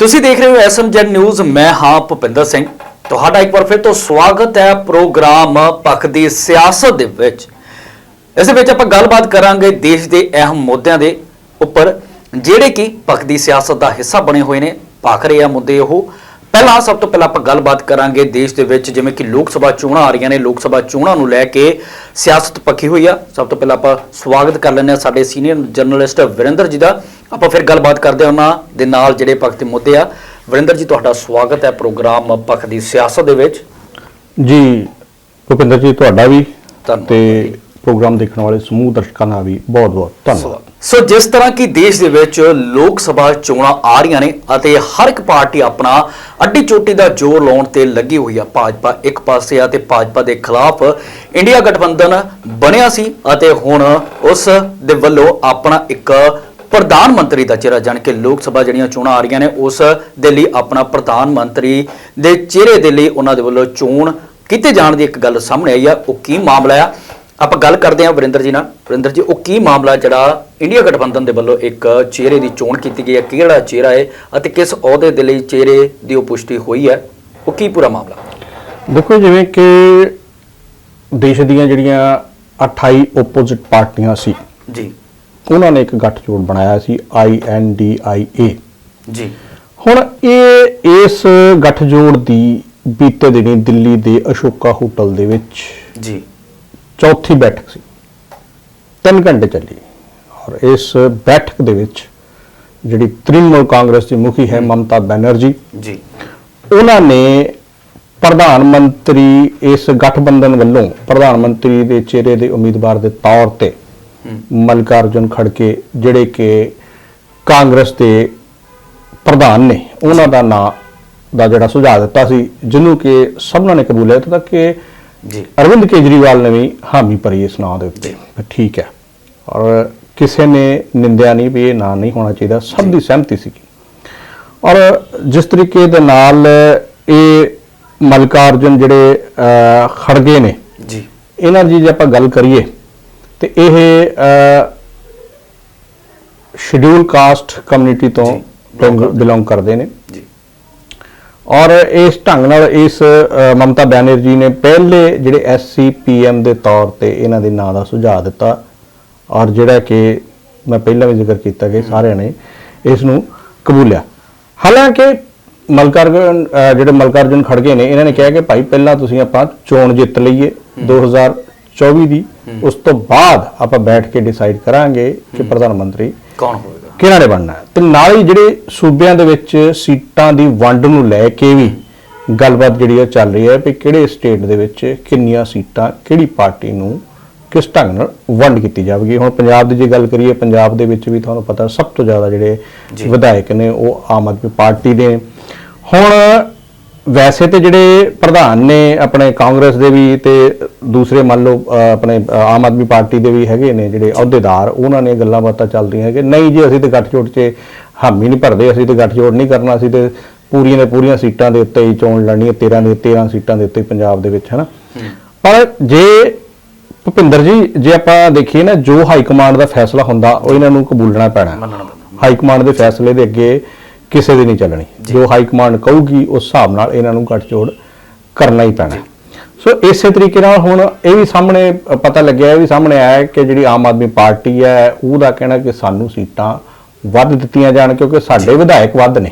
ਤੁਸੀਂ ਦੇਖ ਰਹੇ ਹੋ ਐਸਐਮਜੈਡ ਨਿਊਜ਼, ਮੈਂ ਹਾਂ ਭੁਪਿੰਦਰ ਸਿੰਘ। ਤੁਹਾਡਾ ਇੱਕ ਵਾਰ ਫਿਰ ਤੋਂ ਸਵਾਗਤ ਹੈ ਪ੍ਰੋਗਰਾਮ ਪੱਖ ਦੀ ਸਿਆਸਤ ਦੇ ਵਿੱਚ। ਇਸ ਵਿੱਚ ਆਪਾਂ ਗੱਲਬਾਤ ਕਰਾਂਗੇ ਦੇਸ਼ ਦੇ ਅਹਿਮ ਮੁੱਦਿਆਂ ਦੇ ਉੱਪਰ, ਜਿਹੜੇ ਕਿ ਪੱਖ ਦੀ ਸਿਆਸਤ ਦਾ ਹਿੱਸਾ ਬਣੇ ਹੋਏ ਨੇ। ਭਾਖ ਰਹੇ ਆ ਮੁੱਦੇ ਉਹ ਪਹਿਲਾਂ ਸਭ ਤੋਂ ਪਹਿਲਾਂ ਆਪਾਂ ਗੱਲਬਾਤ ਕਰਾਂਗੇ ਦੇਸ਼ ਦੇ ਵਿੱਚ ਜਿਵੇਂ ਕਿ ਲੋਕ ਸਭਾ ਚੋਣਾਂ ਆ ਰਹੀਆਂ ਨੇ ਲੋਕ ਸਭਾ ਚੋਣਾਂ ਨੂੰ ਲੈ ਕੇ ਸਿਆਸਤ ਪੱਖੀ ਹੋਈ ਆ। ਸਭ ਤੋਂ ਪਹਿਲਾਂ ਆਪਾਂ ਸਵਾਗਤ ਕਰ ਲੈਂਦੇ ਹਾਂ ਸਾਡੇ ਸੀਨੀਅਰ ਜਰਨਲਿਸਟ ਵਿਰਿੰਦਰ ਜੀ ਦਾ। ਆਪਾਂ ਫਿਰ ਗੱਲਬਾਤ ਕਰਦੇ ਹਾਂ ਉਹਨਾਂ ਦੇ ਨਾਲ ਜਿਹੜੇ ਪੱਖ ਦੇ ਮੁੱਦੇ ਆ। ਵਿਰਿੰਦਰ ਜੀ ਤੁਹਾਡਾ ਸਵਾਗਤ ਹੈ ਪ੍ਰੋਗਰਾਮ ਪੱਖ ਦੀ ਸਿਆਸਤ ਦੇ ਵਿੱਚ। ਜੀ ਭੁਪਿੰਦਰ ਜੀ ਤੁਹਾਡਾ ਵੀ ਧੰਨਵਾਦ ਤੇ ਪ੍ਰੋਗਰਾਮ ਦੇਖਣ ਵਾਲੇ ਸਮੂਹ ਦਰਸ਼ਕਾਂ ਦਾ ਵੀ ਬਹੁਤ-ਬਹੁਤ ਧੰਨਵਾਦ। ਸੋ ਜਿਸ ਤਰ੍ਹਾਂ ਕਿ ਦੇਸ਼ ਦੇ ਵਿੱਚ ਲੋਕ ਸਭਾ ਚੋਣਾਂ ਆ ਰਹੀਆਂ ਨੇ ਅਤੇ ਹਰ ਇੱਕ ਪਾਰਟੀ ਆਪਣਾ ਅੱਡੀ ਚੋਟੀ ਦਾ ਜ਼ੋਰ ਲਾਉਣ ਤੇ ਲੱਗੀ ਹੋਈ ਆ। ਭਾਜਪਾ ਇੱਕ ਪਾਸੇ ਆ ਤੇ ਭਾਜਪਾ ਦੇ ਖਿਲਾਫ ਇੰਡੀਆ ਗਠਬੰਧਨ ਬਣਿਆ ਸੀ ਅਤੇ ਹੁਣ ਉਸ ਦੇ ਵੱਲੋਂ ਆਪਣਾ ਇੱਕ ਪ੍ਰਧਾਨ ਮੰਤਰੀ ਦਾ ਚਿਹਰਾ ਜਾਣ ਕੇ ਲੋਕ ਸਭਾ ਜਿਹੜੀਆਂ ਚੋਣਾਂ ਆ ਰਹੀਆਂ ਨੇ, ਉਸ ਦੇ ਲਈ ਆਪਣਾ ਪ੍ਰਧਾਨ ਮੰਤਰੀ ਦੇ ਚਿਹਰੇ ਦੇ ਲਈ ਉਹਨਾਂ ਦੇ ਵੱਲੋਂ ਚੋਣ ਕੀਤੇ ਜਾਣ ਦੀ ਇੱਕ ਗੱਲ ਸਾਹਮਣੇ ਆਈ ਆ। ਉਹ ਕੀ ਮਾਮਲਾ ਆ? ਆਪਾਂ ਗੱਲ ਕਰਦੇ ਹਾਂ ਵਰਿੰਦਰ ਜੀ ਨਾਲ। ਵਰਿੰਦਰ ਜੀ ਉਹ ਕੀ ਮਾਮਲਾ ਜਿਹੜਾ ਇੰਡੀਆ ਗਠਬੰਧਨ ਦੇ ਵੱਲੋਂ ਇੱਕ ਚਿਹਰੇ ਦੀ ਚੋਣ ਕੀਤੀ ਗਈ ਹੈ? ਕਿਹੜਾ ਚਿਹਰਾ ਹੈ ਅਤੇ ਕਿਸ ਅਹੁਦੇ ਦੇ ਲਈ ਚਿਹਰੇ ਦੀ ਉਹ ਪੁਸ਼ਟੀ ਹੋਈ ਹੈ? ਉਹ ਕੀ ਪੂਰਾ ਮਾਮਲਾ? ਦੇਖੋ ਜਿਵੇਂ ਕਿ ਦੇਸ਼ ਦੀਆਂ ਜਿਹੜੀਆਂ 28 ਆਪੋਜ਼ਿਟ ਪਾਰਟੀਆਂ ਸੀ ਜੀ। ਉਹਨਾਂ ਨੇ ਇੱਕ ਗੱਠਜੋੜ ਬਣਾਇਆ ਸੀ INDIA ਜੀ। ਹੁਣ ਇਹ ਇਸ ਗੱਠਜੋੜ ਦੀ ਬੀਤੇ ਦਿਨੀ ਦਿੱਲੀ ਦੇ ਅਸ਼ੋਕਾ ਹੋਟਲ ਦੇ ਵਿੱਚ ਜੀ। ਚੌਥੀ ਬੈਠਕ ਸੀ। 3 ਘੰਟੇ ਚੱਲੀ। ਔਰ ਇਸ ਬੈਠਕ ਦੇ ਵਿੱਚ ਜਿਹੜੀ ਤ੍ਰਿਣਮੂਲ ਕਾਂਗਰਸ ਦੀ ਮੁਖੀ ਹੈ ਮਮਤਾ ਬੈਨਰਜੀ ਜੀ। ਉਹਨਾਂ ਨੇ ਪ੍ਰਧਾਨ ਮੰਤਰੀ ਇਸ ਗਠਬੰਧਨ ਵੱਲੋਂ ਪ੍ਰਧਾਨ ਮੰਤਰੀ ਦੇ ਚਿਹਰੇ ਦੇ ਉਮੀਦਵਾਰ ਦੇ ਤੌਰ ਤੇ ਮਲਕਾਰਜੁਨ ਖੜਕੇ ਜਿਹੜੇ ਕਿ ਕਾਂਗਰਸ ਦੇ ਪ੍ਰਧਾਨ ਨੇ ਉਹਨਾਂ ਦਾ ਨਾਂ ਦਾ ਜਿਹੜਾ ਸੁਝਾਅ ਦਿੱਤਾ ਸੀ ਜਿਹਨੂੰ ਕਿ ਸਭਨਾਂ ਨੇ ਕਬੂਲਿਆ ਦਿੱਤਾ ਕਿ ਜੀ। ਅਰਵਿੰਦ ਕੇਜਰੀਵਾਲ ਨੇ ਵੀ ਹਾਮੀ ਭਰੀ ਇਸ ਨਾਂ ਦੇ ਉੱਤੇ। ਠੀਕ ਹੈ। ਔਰ ਕਿਸੇ ਨੇ ਨਿੰਦਿਆ ਨਹੀਂ ਵੀ ਇਹ ਨਾਂ ਨਹੀਂ ਹੋਣਾ ਚਾਹੀਦਾ। ਸਭ ਦੀ ਸਹਿਮਤੀ ਸੀ ਔਰ ਜਿਸ ਤਰੀਕੇ ਦੇ ਨਾਲ ਇਹ ਮਲਕਾਰਜੁਨ ਜਿਹੜੇ ਖੜਗੇ ਨੇ। ਜੀ। ਇਹਨਾਂ ਦੀ ਜੇ ਆਪਾਂ ਗੱਲ ਕਰੀਏ ਤੇ ਇਹ ਸ਼ਡਿਊਲ ਕਾਸਟ ਕਮਿਊਨਿਟੀ ਤੋਂ। ਬਿਲੋਂਗ ਕਰਦੇ ਨੇ। ਔਰ ਇਸ ਢੰਗ ਨਾਲ ਇਸ ਮਮਤਾ ਬੈਨਰਜੀ ਨੇ ਪਹਿਲੇ ਜਿਹੜੇ ਐਸਸੀਪੀਐਮ ਦੇ ਤੌਰ ਤੇ ਇਹਨਾਂ ਦੇ ਨਾਂ ਦਾ ਸੁਝਾਅ ਦਿੱਤਾ ਔਰ ਜਿਹੜਾ ਕਿ ਮੈਂ ਪਹਿਲਾਂ ਵੀ ਜ਼ਿਕਰ ਕੀਤਾ ਕਿ ਸਾਰਿਆਂ ਨੇ ਇਸ ਨੂੰ ਕਬੂਲਿਆ। ਹਾਲਾਂਕਿ ਮਲਕਾਰਜੁਨ ਜਿਹੜੇ ਮਲਕਾਰਜੁਨ ਖੜਗੇ ਨੇ ਇਹਨਾਂ ਨੇ ਕਿਹਾ ਕਿ ਭਾਈ ਪਹਿਲਾਂ ਤੁਸੀਂ ਆਪਾਂ ਚੋਣ ਜਿੱਤ ਲਈਏ 2024 ਦੀ ਉਸ ਤੋਂ ਬਾਅਦ ਆਪਾਂ ਬੈਠ ਕੇ ਡਿਸਾਈਡ ਕਰਾਂਗੇ ਕਿ ਪ੍ਰਧਾਨ ਮੰਤਰੀ ਕੌਣ ਹੋਵੇਗਾ ਕਿਹਨਾਂ ਨੇ ਬਣਨਾ ਤੇ ਨਾਲ ਹੀ ਜਿਹੜੇ ਸੂਬਿਆਂ ਦੇ ਵਿੱਚ ਸੀਟਾਂ ਦੀ ਵੰਡ ਨੂੰ ਲੈ ਕੇ ਵੀ ਗੱਲਬਾਤ ਜਿਹੜੀ ਹੈ ਚੱਲ ਰਹੀ ਹੈ ਵੀ ਕਿਹੜੇ ਸਟੇਟ ਦੇ ਵਿੱਚ ਕਿੰਨੀਆਂ ਸੀਟਾਂ ਕਿਹੜੀ ਪਾਰਟੀ ਨੂੰ ਕਿਸ ਢੰਗ ਨਾਲ ਵੰਡ ਕੀਤੀ ਜਾਵੇਗੀ ਹੁਣ ਪੰਜਾਬ ਦੀ ਜੇ ਗੱਲ ਕਰੀਏ ਪੰਜਾਬ ਦੇ ਵਿੱਚ ਵੀ ਤੁਹਾਨੂੰ ਪਤਾ ਸਭ ਤੋਂ ਜ਼ਿਆਦਾ ਜਿਹੜੇ। ਵਿਧਾਇਕ ਨੇ ਉਹ ਆਮ ਆਦਮੀ ਪਾਰਟੀ ਦੇ। ਹੁਣ ਵੈਸੇ ਤੇ ਜਿਹੜੇ ਪ੍ਰਧਾਨ ਨੇ ਆਪਣੇ ਕਾਂਗਰਸ ਦੇ ਵੀ ਤੇ ਦੂਸਰੇ ਮੰਨ ਲਓ ਆਪਣੇ ਆਮ ਆਦਮੀ ਪਾਰਟੀ ਦੇ ਵੀ ਹੈਗੇ ਨੇ ਜਿਹੜੇ ਅਹੁਦੇਦਾਰ ਉਹਨਾਂ ਨੇ ਗੱਲਾਂ ਬਾਤਾਂ ਚੱਲਦੀਆਂ ਹੈ ਕਿ ਨਹੀਂ ਜੀ ਅਸੀਂ ਤੇ ਗੱਠਜੋੜ 'ਚ ਹਾਮੀ ਨਹੀਂ ਭਰਦੇ ਅਸੀਂ ਤੇ ਗੱਠਜੋੜ ਨਹੀਂ ਕਰਨਾ ਅਸੀਂ ਤੇ ਪੂਰੀਆਂ ਦੇ ਪੂਰੀਆਂ ਸੀਟਾਂ ਦੇ ਉੱਤੇ ਹੀ ਚੋਣ ਲੜਨੀ ਹੈ 13 ਦੇ 13 ਸੀਟਾਂ ਦੇ ਉੱਤੇ ਪੰਜਾਬ ਦੇ ਵਿੱਚ ਹਨਾ? ਪਰ ਜੇ ਭੁਪਿੰਦਰ ਜੀ ਜੇ ਆਪਾਂ ਦੇਖੀਏ ਨਾ ਜੋ ਹਾਈ ਕਮਾਂਡ ਦਾ ਫੈਸਲਾ ਹੁੰਦਾ ਉਹ ਇਹਨਾਂ ਨੂੰ ਕਬੂਲਣਾ ਪੈਣਾ। ਹਾਈ ਕਮਾਂਡ ਦੇ ਫੈਸਲੇ ਦੇ ਅੱਗੇ ਕਿਸੇ ਦੀ ਨਹੀਂ ਚੱਲਣੀ। ਜੋ। ਹਾਈ ਕਮਾਂਡ ਕਹੂਗੀ ਉਸ ਹਿਸਾਬ ਨਾਲ ਇਹਨਾਂ ਨੂੰ ਗੱਠਜੋੜ ਕਰਨਾ ਹੀ ਪੈਣਾ। ਸੋ ਇਸੇ ਤਰੀਕੇ ਨਾਲ ਹੁਣ ਇਹ ਵੀ ਸਾਹਮਣੇ ਪਤਾ ਲੱਗਿਆ ਇਹ ਵੀ ਸਾਹਮਣੇ ਆਇਆ ਕਿ ਜਿਹੜੀ ਆਮ ਆਦਮੀ ਪਾਰਟੀ ਹੈ ਉਹਦਾ ਕਹਿਣਾ ਕਿ ਸਾਨੂੰ ਸੀਟਾਂ ਵੱਧ ਦਿੱਤੀਆਂ ਜਾਣ ਕਿਉਂਕਿ ਸਾਡੇ ਵਿਧਾਇਕ ਵੱਧ ਨੇ।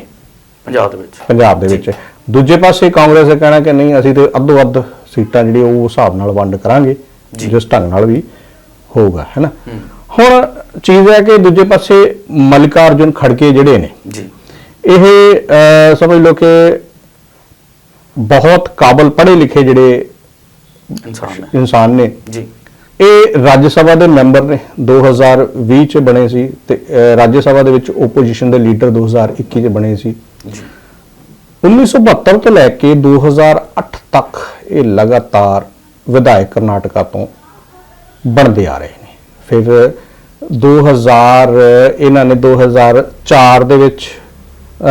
ਪੰਜਾਬ ਦੇ ਵਿੱਚ। ਪੰਜਾਬ ਦੇ ਵਿੱਚ। ਦੂਜੇ ਪਾਸੇ ਕਾਂਗਰਸ ਦਾ ਕਹਿਣਾ ਕਿ ਨਹੀਂ ਅਸੀਂ ਤੇ ਅੱਧੋ ਅੱਧ ਸੀਟਾਂ ਜਿਹੜੀ ਉਹ ਹਿਸਾਬ ਨਾਲ ਵੰਡ ਕਰਾਂਗੇ ਜਿਸ ਢੰਗ ਨਾਲ ਵੀ ਹੋਊਗਾ ਹੈਨਾ ਹੁਣ ਚੀਜ਼ ਹੈ ਕਿ ਦੂਜੇ ਪਾਸੇ ਮਲਿਕਾਰਜੁਨ ਖੜਕੇ ਜਿਹੜੇ ਨੇ ਜੀ। ਇਹ ਸਮਝ ਲਓ ਕਿ ਬਹੁਤ ਕਾਬਲ ਪੜ੍ਹੇ ਲਿਖੇ ਜਿਹੜੇ ਇਨਸਾਨ ਨੇ। ਜੀ। ਇਹ ਰਾਜ ਸਭਾ ਦੇ ਮੈਂਬਰ ਨੇ 2020 ਚ ਬਣੇ ਸੀ ਤੇ ਰਾਜ ਸਭਾ ਦੇ ਵਿੱਚ ਓਪੋਜੀਸ਼ਨ ਦੇ ਲੀਡਰ 2021 ਚ ਬਣੇ ਸੀ। ਜੀ। 1972 ਤੋਂ ਲੈ ਕੇ 2008 ਤੱਕ ਇਹ ਲਗਾਤਾਰ ਵਿਧਾਇਕ ਕਰਨਾਟਕਾ ਤੋਂ ਬਣਦੇ ਆ ਰਹੇ ਨੇ। ਫਿਰ 2000 ਇਹਨਾਂ ਨੇ 2004 ਦੇ ਵਿੱਚ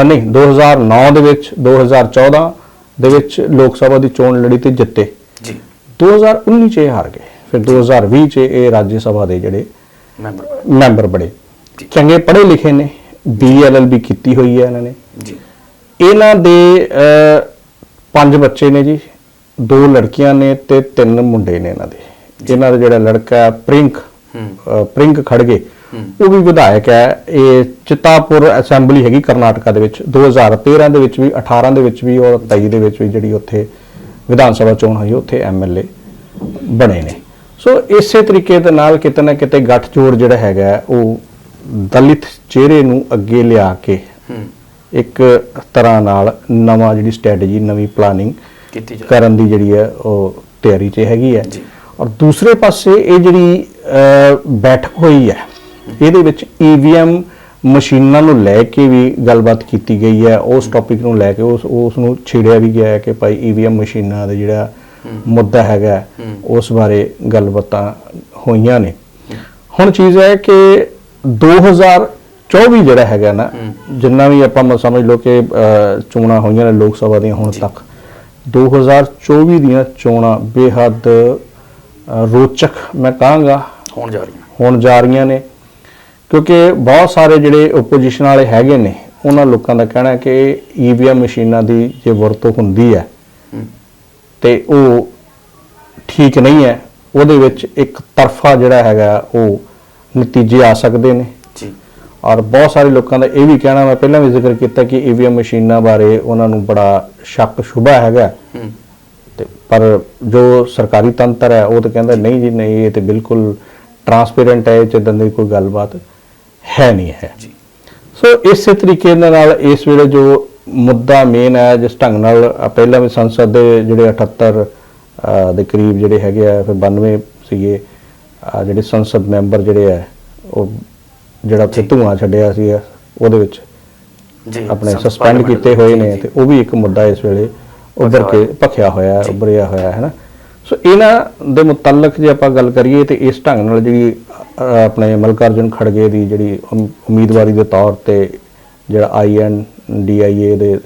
ਨਹੀਂ 2009 ਦੇ ਵਿੱਚ 2014 ਦੇ ਵਿੱਚ ਲੋਕ ਸਭਾ ਦੀ ਚੋਣ ਲੜੀ ਤੇ ਜਿੱਤੇ। ਜੀ। 2019 ਚ ਇਹ ਹਾਰ ਗਏ। ਫਿਰ 2020 ਚ ਇਹ ਰਾਜ ਸਭਾ ਦੇ ਜਿਹੜੇ ਮੈਂਬਰ ਮੈਂਬਰ ਬੜੇ ਚੰਗੇ ਪੜ੍ਹੇ ਲਿਖੇ ਨੇ। ਬੀਐਲਐਲਬੀ ਕੀਤੀ ਹੋਈ ਹੈ ਇਹਨਾਂ ਨੇ। ਜੀ। ਇਹਨਾਂ ਦੇ ਪੰਜ ਬੱਚੇ ਨੇ ਜੀ। ਦੋ ਲੜਕੀਆਂ ਨੇ ਤੇ ਤਿੰਨ ਮੁੰਡੇ ਨੇ ਇਹਨਾਂ ਦੇ। ਇਹਨਾਂ ਦਾ ਜਿਹੜਾ ਲੜਕਾ ਪ੍ਰਿੰਕ ਪ੍ਰਿੰਕ ਖੜਗੇ। ਉਹ ਵੀ ਵਿਧਾਇਕ ਹੈ। ਇਹ ਚਿੱਤਾਪੁਰ ਅਸੈਂਬਲੀ ਹੈਗੀ ਕਰਨਾਟਕਾ ਦੇ ਵਿੱਚ। 2013 ਦੇ ਵਿੱਚ ਵੀ 18 ਦੇ ਵਿੱਚ ਵੀ ਔਰ 23 ਦੇ ਵਿੱਚ ਵੀ ਜਿਹੜੀ ਉੱਥੇ ਵਿਧਾਨ ਸਭਾ ਚੋਣ ਹੋਈ ਉੱਥੇ ਐਮਐਲਏ ਬਣੇ ਨੇ। ਸੋ ਇਸੇ ਤਰੀਕੇ ਦੇ ਨਾਲ ਕਿਤੇ ਨਾ ਕਿਤੇ ਗੱਠਜੋੜ ਜਿਹੜਾ ਹੈਗਾ ਉਹ ਦਲਿਤ ਚਿਹਰੇ ਨੂੰ ਅੱਗੇ ਲਿਆ ਕੇ ਇੱਕ ਤਰ੍ਹਾਂ ਨਾਲ ਨਵਾਂ ਜਿਹੜੀ ਸਟ੍ਰੈਟਜੀ ਨਵੀਂ ਪਲਾਨਿੰਗ ਕੀਤੀ ਜਾ ਕਰਨ ਦੀ ਜਿਹੜੀ ਹੈ ਉਹ ਤਿਆਰੀ 'ਚ ਹੈਗੀ ਹੈ। ਔਰ ਦੂਸਰੇ ਪਾਸੇ ਇਹ ਜਿਹੜੀ ਬੈਠਕ ਹੋਈ ਹੈ ਇਹਦੇ ਵਿੱਚ ਈਵੀਐਮ ਮਸ਼ੀਨਾਂ ਨੂੰ ਲੈ ਕੇ ਵੀ ਗੱਲਬਾਤ ਕੀਤੀ ਗਈ ਹੈ। ਉਸ ਟੌਪਿਕ ਨੂੰ ਲੈ ਕੇ ਉਸ ਉਸ ਨੂੰ ਛੇੜਿਆ ਵੀ ਗਿਆ ਹੈ ਕਿ ਭਾਈ ਈਵੀਐਮ ਮਸ਼ੀਨਾਂ ਦਾ ਜਿਹੜਾ ਮੁੱਦਾ ਹੈਗਾ ਉਸ ਬਾਰੇ ਗੱਲਬਾਤਾਂ ਹੋਈਆਂ ਨੇ। ਹੁਣ ਚੀਜ਼ ਹੈ ਕਿ 2024 ਜਿਹੜਾ ਹੈਗਾ ਨਾ ਜਿੰਨਾ ਵੀ ਆਪਾਂ ਸਮਝ ਲਓ ਕਿ ਚੋਣਾਂ ਹੋਈਆਂ ਨੇ ਲੋਕ ਸਭਾ ਦੀਆਂ ਹੁਣ ਤੱਕ 2024 ਦੀਆਂ ਚੋਣਾਂ ਬੇਹੱਦ ਰੋਚਕ ਮੈਂ ਕਹਾਂਗਾ। ਹੋਣ ਜਾ ਰਹੀਆਂ ਹੋਣ ਜਾ ਰਹੀਆਂ ਨੇ। ਕਿਉਂਕਿ ਬਹੁਤ ਸਾਰੇ ਜਿਹੜੇ ਓਪੋਜੀਸ਼ਨ ਵਾਲੇ ਹੈਗੇ ਨੇ ਉਹਨਾਂ ਲੋਕਾਂ ਦਾ ਕਹਿਣਾ ਹੈ ਕਿ ਈਵੀਐਮ ਮਸ਼ੀਨਾਂ ਦੀ ਜੇ ਵਰਤੋਂ ਹੁੰਦੀ ਹੈ ਤੇ ਉਹ ਠੀਕ ਨਹੀਂ ਹੈ ਉਹਦੇ ਵਿੱਚ ਇੱਕ ਤਰਫਾ ਜਿਹੜਾ ਹੈਗਾ ਉਹ ਨਤੀਜੇ ਆ ਸਕਦੇ ਨੇ। ਜੀ। ਔਰ ਬਹੁਤ ਸਾਰੇ ਲੋਕਾਂ ਦਾ ਇਹ ਵੀ ਕਹਿਣਾ ਮੈਂ ਪਹਿਲਾਂ ਵੀ ਜ਼ਿਕਰ ਕੀਤਾ ਕਿ ਈਵੀਐਮ ਮਸ਼ੀਨਾਂ ਬਾਰੇ ਉਹਨਾਂ ਨੂੰ ਬੜਾ ਸ਼ੱਕ ਸ਼ੁਬਾ ਹੈਗਾ। ਤੇ ਪਰ ਜੋ ਸਰਕਾਰੀ ਤੰਤਰ ਹੈ ਉਹ ਤਾਂ ਕਹਿੰਦਾ ਨਹੀਂ ਜੀ ਨਹੀਂ ਇਹ ਤੇ ਬਿਲਕੁਲ ਟਰਾਂਸਪੇਰੈਂਟ ਹੈ ਇਹ 'ਚ ਏਦਾਂ ਦੀ ਕੋਈ ਗੱਲਬਾਤ ਹੈ ਨਹੀਂ ਹੈ ਸੋ ਇਸੇ ਤਰੀਕੇ ਦੇ ਨਾਲ ਇਸ ਵੇਲੇ ਜੋ ਮੁੱਦਾ ਮੇਨ ਹੈ ਜਿਸ ਢੰਗ ਨਾਲ ਪਹਿਲਾਂ ਵੀ ਸੰਸਦ ਦੇ ਜਿਹੜੇ 78 ਅ, ਦੇ ਕਰੀਬ ਜਿਹੜੇ ਹੈਗੇ ਆ ਫਿਰ 92 ਸੀਗੇ ਜਿਹੜੇ ਸੰਸਦ ਮੈਂਬਰ ਜਿਹੜੇ ਆ ਉਹ ਜਿਹੜਾ ਧੂਆਂ ਛੱਡਿਆ ਸੀ ਉਹਦੇ ਵਿੱਚ ਜੀ ਆਪਣੇ ਸਸਪੈਂਡ ਕੀਤੇ ਹੋਏ ਨੇ। ਤੇ ਉਹ ਵੀ ਇੱਕ ਮੁੱਦਾ ਇਸ ਵੇਲੇ ਉੱਭਰ ਭਖਿਆ ਕੇ। ਭਖਿਆ ਹੋਇਆ ਹੈ, ਉੱਭਰਿਆ ਹੋਇਆ ਹੈ ਨਾ ਸੋ ਇਹਨਾਂ ਦੇ ਮੁਤਲਕ ਜੇ ਆਪਾਂ ਗੱਲ ਕਰੀਏ ਤੇ ਇਸ ਢੰਗ ਨਾਲ ਜਿਹੜੀ ਆਪਣੇ ਮਲਕਾਰਜੁਨ ਖੜਗੇ ਦੀ ਜਿਹੜੀ ਉਮ- ਉਮੀਦਵਾਰੀ ਦੇ ਤੌਰ ਤੇ ਜਿਹੜਾ ਆਈਐਨ ਡੀਆਈਏ ਦੇ